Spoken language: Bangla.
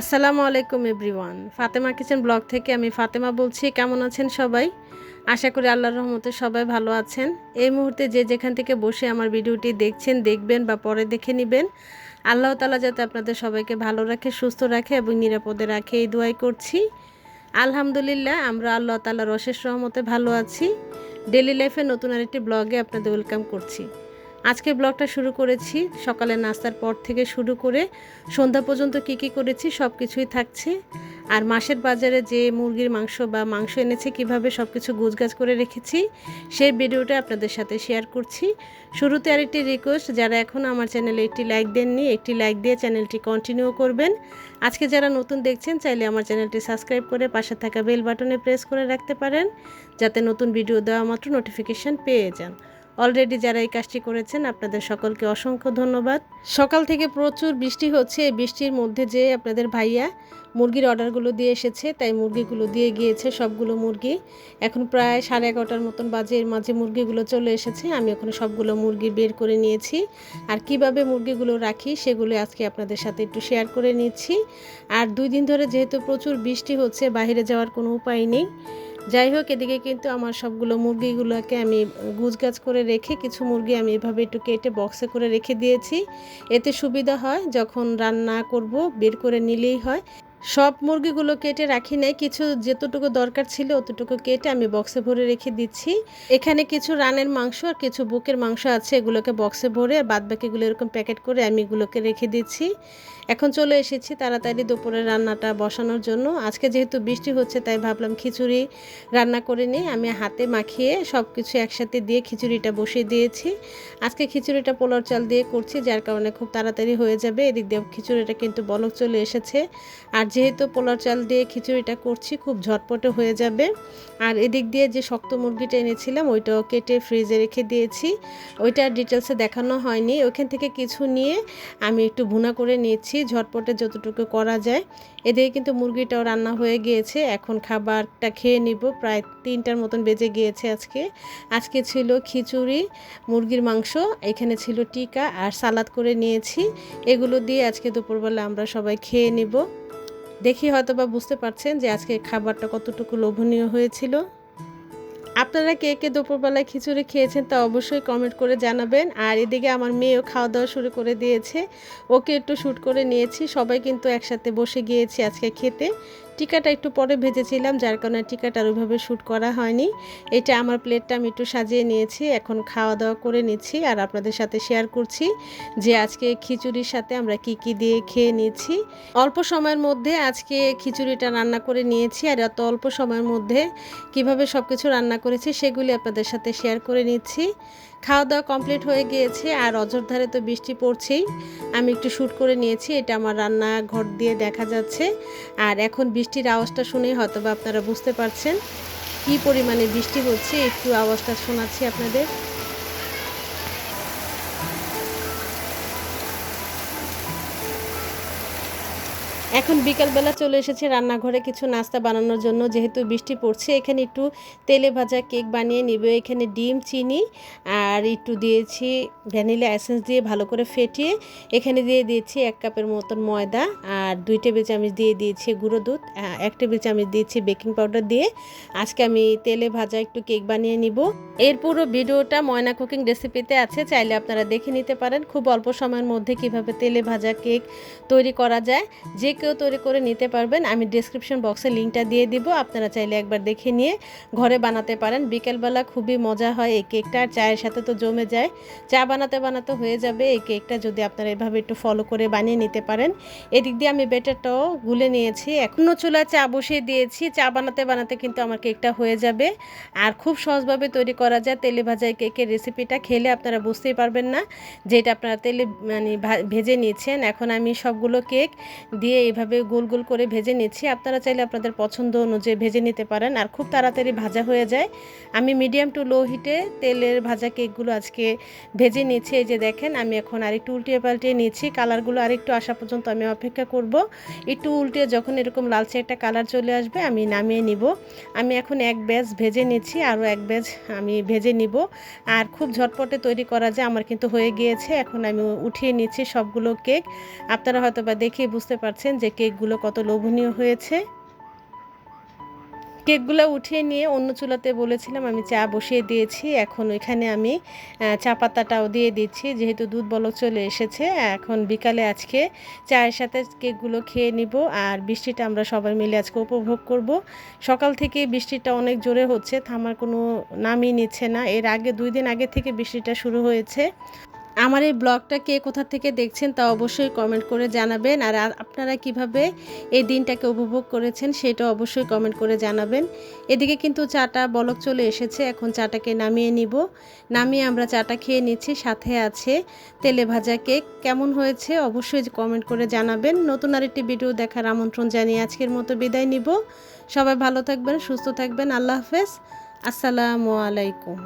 আসসালামু আলাইকুম এভরিওয়ান। ফাতেমা কিচেন ব্লগ থেকে আমি ফাতেমা বলছি, কেমন আছেন সবাই? আশা করি আল্লাহর রহমতে সবাই ভালো আছেন। এই মুহূর্তে যে যেখান থেকে বসে আমার ভিডিওটি দেখছেন, দেখবেন বা পরে দেখে নেবেন, আল্লাহ তালা যাতে আপনাদের সবাইকে ভালো রাখে, সুস্থ রাখে এবং নিরাপদে রাখে, এই দোয়াই করছি। আলহামদুলিল্লাহ, আমরা আল্লাহ তালার অশেষ রহমতে ভালো আছি। ডেলি লাইফে নতুন আরেকটি ব্লগে আপনাদের ওয়েলকাম করছি। আজকে ব্লগটা শুরু করেছি। সকালে নাস্তার পর থেকে শুরু করে সন্ধ্যা পর্যন্ত কি কি করেছি সব কিছুই থাকছে। আর মাসের বাজারে যে মুরগির মাংস বা মাংস এনেছে, কীভাবে সব কিছু গুজগাছ করে রেখেছি, সেই ভিডিওটা আপনাদের সাথে শেয়ার করছি। শুরুতে আরেকটি রিকোয়েস্ট যারা এখনও আমার চ্যানেলে একটি লাইক দেননি, একটি লাইক দিয়ে চ্যানেলটি কন্টিনিউ করবেন। আজকে যারা নতুন দেখছেন, চাইলে আমার চ্যানেলটি সাবস্ক্রাইব করে পাশে থাকা বেল বাটনে প্রেস করে রাখতে পারেন, যাতে নতুন ভিডিও দেওয়া মাত্র নোটিফিকেশান পেয়ে যান। অলরেডি যারা এই কাজটি করেছেন, আপনাদের সকলকে অসংখ্য ধন্যবাদ। সকাল থেকে প্রচুর বৃষ্টি হচ্ছে। এই বৃষ্টির মধ্যে যে আপনাদের ভাইয়া মুরগির অর্ডারগুলো দিয়ে এসেছে, তাই মুরগিগুলো দিয়ে গিয়েছে সবগুলো মুরগি। এখন প্রায় সাড়ে এগারোটার মতন বাজে, এর মাঝে মুরগিগুলো চলে এসেছে। আমি এখন সবগুলো মুরগি বের করে নিয়েছি। আর কীভাবে মুরগিগুলো রাখি, সেগুলো আজকে আপনাদের সাথে একটু শেয়ার করে নিচ্ছি। আর দুই দিন ধরে যেহেতু প্রচুর বৃষ্টি হচ্ছে, বাইরে যাওয়ার কোনো উপায় নেই। যাই হোক, এদিকে কিন্তু আমার সবগুলো মুরগিগুলোকে আমি গুজগাছ করে রেখে কিছু মুরগি আমি এভাবে একটু কেটে বক্সে করে রেখে দিয়েছি। এতে সুবিধা হয়, যখন রান্না করব, বের করে নিলেই হয়। সব মুরগিগুলো কেটে রাখি নাই, কিছু যেতটুকু দরকার ছিল অতটুকু কেটে আমি বক্সে ভরে রেখে দিচ্ছি। এখানে কিছু রানের মাংস আর কিছু বুকের মাংস আছে, এগুলোকে বক্সে ভরে আর বাদ বাকিগুলো এরকম প্যাকেট করে আমি এগুলোকে রেখে দিচ্ছি। এখন চলে এসেছি তাড়াতাড়ি দুপুরের রান্নাটা বসানোর জন্য। আজকে যেহেতু বৃষ্টি হচ্ছে, তাই ভাবলাম খিচুড়ি রান্না করে নিই। আমি হাতে মাখিয়ে সব কিছু একসাথে দিয়ে খিচুড়িটা বসিয়ে দিয়েছি। আজকে খিচুড়িটা পোলার চাল দিয়ে করছি, যার কারণে খুব তাড়াতাড়ি হয়ে যাবে। এদিক দিয়ে খিচুড়িটা কিন্তু বলক চলে এসেছে। আর যেহেতু পোলার চাল দিয়ে খিচুড়িটা করছি, খুব ঝটপটে হয়ে যাবে। আর এদিক দিয়ে যে শক্ত মুরগিটা এনেছিলাম, ওইটাও কেটে ফ্রিজে রেখে দিয়েছি। ওইটা ডিটেলসে দেখানো হয়নি। ওইখান থেকে কিছু নিয়ে আমি একটু ভুনা করে নিয়েছি, ঝটপটে যতটুকু করা যায়। এদিকে কিন্তু মুরগিটাও রান্না হয়ে গিয়েছে। এখন খাবারটা খেয়ে নিব। প্রায় তিনটার মতন বেজে গিয়েছে আজকে। আজকে ছিল খিচুড়ি, মুরগির মাংস, এখানে ছিল টিকা আর সালাদ করে নিয়েছি। এগুলো দিয়ে আজকে দুপুরবেলা আমরা সবাই খেয়ে নিব। দেখি হয়তো বা বুঝতে পারছেন যে আজকে খাবারটা কতটুকু লোভনীয় হয়েছিল। আপনারা কে কে দুপুরবেলায় খিচুড়ি খেয়েছেন তা অবশ্যই কমেন্ট করে জানাবেন। আর এদিকে আমার মেয়েও খাওয়া দাওয়া শুরু করে দিয়েছে। ওকে একটু শ্যুট করে নিয়েছি। সবাই কিন্তু একসাথে বসে গিয়েছি আজকে খেতে। টিকাটা একটু পরে ভেজেছিলাম, যার কারণে টিকাটা ওইভাবে শ্যুট করা হয়নি। এটা আমার প্লেটটা আমি একটু সাজিয়ে নিয়েছি, এখন খাওয়া দাওয়া করে নিচ্ছি আর আপনাদের সাথে শেয়ার করছি যে আজকে খিচুড়ির সাথে আমরা কি কি দিয়ে খেয়ে নিয়েছি। অল্প সময়ের মধ্যে আজকে খিচুড়িটা রান্না করে নিয়েছি আর এত অল্প সময়ের মধ্যে কীভাবে সব কিছু রান্না করেছি সেগুলি আপনাদের সাথে শেয়ার করে নিচ্ছি। খাওয়া দাওয়া কমপ্লিট হয়ে গিয়েছে আর অযোধ্যারে তো বৃষ্টি পড়ছেই। আমি একটু শ্যুট করে নিয়েছি, এটা আমার রান্না ঘর দিয়ে দেখা যাচ্ছে। আর এখন বৃষ্টির আওয়াজটা শুনেই হয়তো বা আপনারা বুঝতে পারছেন কি পরিমাণে বৃষ্টি হচ্ছে, একটু আওয়াজটা শোনাচ্ছি আপনাদের। এখন বিকালবেলা চলে এসেছে রান্নাঘরে কিছু নাস্তা বানানোর জন্য। যেহেতু বৃষ্টি পড়ছে, এখানে একটু তেলে ভাজা কেক বানিয়ে নিবে। এখানে ডিম, চিনি আর একটু দিয়েছি ভ্যানিলা এসেন্স দিয়ে ভালো করে ফেটিয়ে। এখানে দিয়ে দিয়েছি এক কাপের মতন ময়দা আর দুই টেবিল চামচ দিয়ে দিয়েছি গুঁড়ো দুধ এক টেবিল চামচ দিয়েছি বেকিং পাউডার দিয়ে। আজকে আমি তেলে ভাজা একটু কেক বানিয়ে নিব। এর পুরো ভিডিওটা ময়না কুকিং রেসিপিতে আছে, চাইলে আপনারা দেখে নিতে পারেন। খুব অল্প সময়ের মধ্যে কীভাবে তেলে ভাজা কেক তৈরি করা যায়। যে কেউ তৈরি করে নিতে পারবেন। আমি ডিসক্রিপশন বক্সে লিঙ্কটা দিয়ে দিব, আপনারা চাইলে একবার দেখে নিয়ে ঘরে বানাতে পারেন। বিকেলবেলা খুবই মজা হয় এই কেকটা আর চায়ের সাথে তো জমে যায়। চা বানাতে বানাতে হয়ে যাবে এই কেকটা যদি আপনারা এভাবে একটু ফলো করে বানিয়ে নিতে পারেন। এদিক দিয়ে আমি বেটারটাও গুলে নিয়েছি। এখনও চুলা চা বসিয়ে দিয়েছি। চা বানাতে বানাতে কিন্তু আমার কেকটা হয়ে যাবে। আর খুব সহজভাবে তৈরি করা যায় তেলে ভাজা কেকের রেসিপিটা খেলে আপনারা বুঝতেই পারবেন না। যেটা আপনারা তেলে মানে ভেজে নিয়েছেন, এখন আমি সবগুলো কেক দিয়ে এভাবে গোল গোল করে ভেজে নিচ্ছি। আপনারা চাইলে আপনাদের পছন্দ অনুযায়ী ভেজে নিতে পারেন আর খুব তাড়াতাড়ি ভাজা হয়ে যায়। আমি মিডিয়াম টু লো হিটে তেলের ভাজা কেকগুলো আজকে ভেজে নিচ্ছি। এই যে দেখেন, আমি এখন আরেকটু উল্টিয়ে পাল্টিয়ে নিচ্ছি। কালারগুলো আরেকটু আসা পর্যন্ত আমি অপেক্ষা করব। একটু উল্টে যখন এরকম লালচে একটা কালার চলে আসবে, আমি নামিয়ে নিব। আমি এখন এক ব্যাচ ভেজে নিচ্ছি, আরও এক ব্যাচ আমি ভেজে নিব। আর খুব ঝটপটে তৈরি করা যায়, আমার কিন্তু হয়ে গিয়েছে। এখন আমি উঠিয়ে নিচ্ছি সবগুলো কেক। আপনারা হয়তো বা দেখেই বুঝতে পারছেন যে কেকগুলো কত লোভনীয় হয়েছে। কেকগুলো উঠিয়ে নিয়ে অন্য চুলাতে বলেছিলাম, আমি চা বসিয়ে দিয়েছি, এখন ওইখানে আমি চা পাতাটাও দিয়ে দিচ্ছি, যেহেতু দুধ বলক চলে এসেছে, এখন বিকালে আজকে চায়ের সাথে কেকগুলো খেয়ে নিব, আর বৃষ্টিটা আমরা সবাই মিলে আজকে উপভোগ করব। সকাল থেকে বৃষ্টিটা অনেক জোরে হচ্ছে, থামার কোনো নামই নিচ্ছে না, এর আগে দুই দিন আগে থেকে বৃষ্টিটা শুরু হয়েছে। আমার এই ব্লগটা কে কোথা থেকে দেখছেন তা অবশ্যই কমেন্ট করে জানাবেন। আর আপনারা কীভাবে এই দিনটাকে উপভোগ করেছেন সেটা অবশ্যই কমেন্ট করে জানাবেন। এদিকে কিন্তু চাটা বলক চলে এসেছে, এখন চাটাকে নামিয়ে নিব। নামিয়ে আমরা চাটা খেয়ে নিচ্ছি, সাথে আছে তেলে ভাজা কেক। কেমন হয়েছে অবশ্যই কমেন্ট করে জানাবেন। নতুন আরেকটি ভিডিও দেখার আমন্ত্রণ জানিয়ে আজকের মতো বিদায় নিব। সবাই ভালো থাকবেন, সুস্থ থাকবেন। আল্লাহ হাফেজ। আসসালামু আলাইকুম।